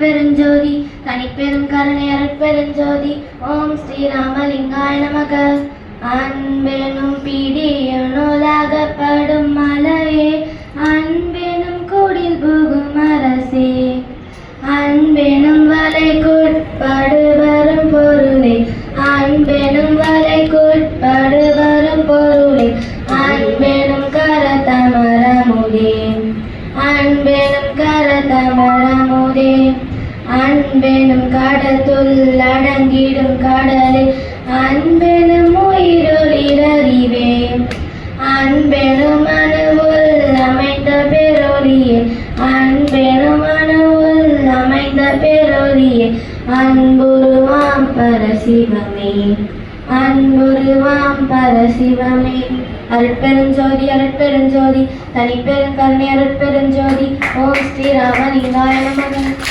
பெருஞ்சோதி தனிப்பெரும் கருணை அருட்பெருஞ்சோதி ஓம் ஸ்ரீராமலிங்காய நமக. அன்பெனும் பிடியுலாகப்படும் மலையே அன்பெனும் குடில் புகும் அரசே. அன்பெனும் வலைக்குட்படு வரும் பொருளே அன்பெனும் வலைக்குட்படு வரும் பொருளே அன்பெனும் கரதமரமுதே. அன்பெனும் கரதமரமுதே. அன்பெனும் கடத்துள் அடங்கிடும் கடலே அன்பெனும் உயிரொளிரறிவே அன்பெனும் அணுவுள் அமைந்த பெரொளியே அன்பெனும் அணுவுள் அமைந்த பெரொளியே அன்புருவாம் பரசிவமே அன்புருவாம் பரசிவமே. அருட்பெருஞ்சோதி அருட்பெருஞ்சோதி தனிப்பெருங்கருணை அருட்பெருஞ்சோதி. ஓம் ஸ்ரீ ராமலிங்காய நமக.